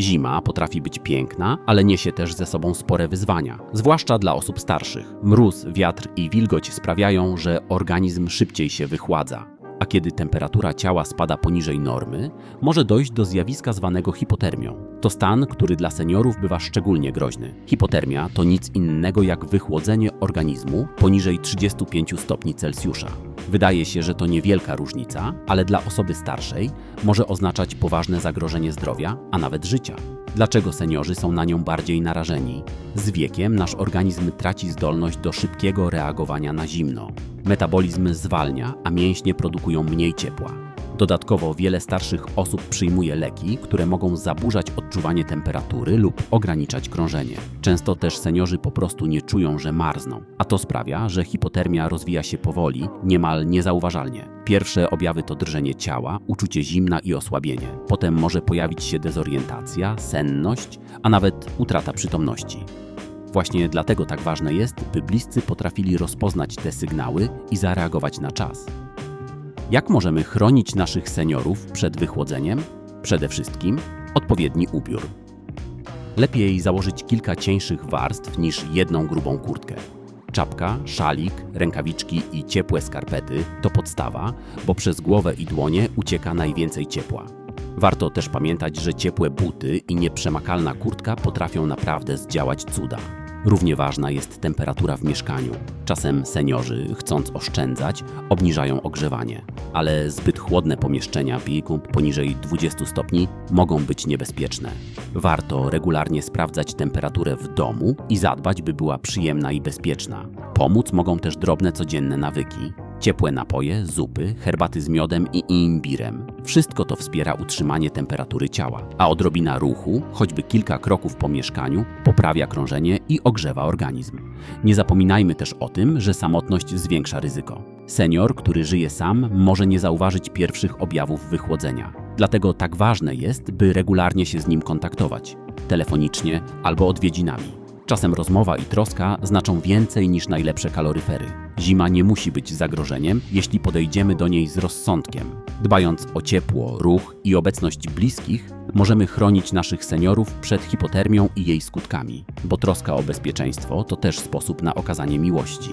Zima potrafi być piękna, ale niesie też ze sobą spore wyzwania, zwłaszcza dla osób starszych. Mróz, wiatr i wilgoć sprawiają, że organizm szybciej się wychładza. A kiedy temperatura ciała spada poniżej normy, może dojść do zjawiska zwanego hipotermią. To stan, który dla seniorów bywa szczególnie groźny. Hipotermia to nic innego jak wychłodzenie organizmu poniżej 35 stopni Celsjusza. Wydaje się, że to niewielka różnica, ale dla osoby starszej może oznaczać poważne zagrożenie zdrowia, a nawet życia. Dlaczego seniorzy są na nią bardziej narażeni? Z wiekiem nasz organizm traci zdolność do szybkiego reagowania na zimno. Metabolizm zwalnia, a mięśnie produkują mniej ciepła. Dodatkowo wiele starszych osób przyjmuje leki, które mogą zaburzać odczuwanie temperatury lub ograniczać krążenie. Często też seniorzy po prostu nie czują, że marzną, a to sprawia, że hipotermia rozwija się powoli, niemal niezauważalnie. Pierwsze objawy to drżenie ciała, uczucie zimna i osłabienie. Potem może pojawić się dezorientacja, senność, a nawet utrata przytomności. Właśnie dlatego tak ważne jest, by bliscy potrafili rozpoznać te sygnały i zareagować na czas. Jak możemy chronić naszych seniorów przed wychłodzeniem? Przede wszystkim odpowiedni ubiór. Lepiej założyć kilka cieńszych warstw niż jedną grubą kurtkę. Czapka, szalik, rękawiczki i ciepłe skarpety to podstawa, bo przez głowę i dłonie ucieka najwięcej ciepła. Warto też pamiętać, że ciepłe buty i nieprzemakalna kurtka potrafią naprawdę zdziałać cuda. Równie ważna jest temperatura w mieszkaniu. Czasem seniorzy, chcąc oszczędzać, obniżają ogrzewanie, ale zbyt chłodne pomieszczenia biegł poniżej 20 stopni mogą być niebezpieczne. Warto regularnie sprawdzać temperaturę w domu i zadbać, by była przyjemna i bezpieczna. Pomóc mogą też drobne codzienne nawyki. Ciepłe napoje, zupy, herbaty z miodem i imbirem. Wszystko to wspiera utrzymanie temperatury ciała, a odrobina ruchu, choćby kilka kroków po mieszkaniu, poprawia krążenie i ogrzewa organizm. Nie zapominajmy też o tym, że samotność zwiększa ryzyko. Senior, który żyje sam, może nie zauważyć pierwszych objawów wychłodzenia. Dlatego tak ważne jest, by regularnie się z nim kontaktować telefonicznie albo odwiedzinami. Czasem rozmowa i troska znaczą więcej niż najlepsze kaloryfery. Zima nie musi być zagrożeniem, jeśli podejdziemy do niej z rozsądkiem. Dbając o ciepło, ruch i obecność bliskich, możemy chronić naszych seniorów przed hipotermią i jej skutkami, bo troska o bezpieczeństwo to też sposób na okazanie miłości.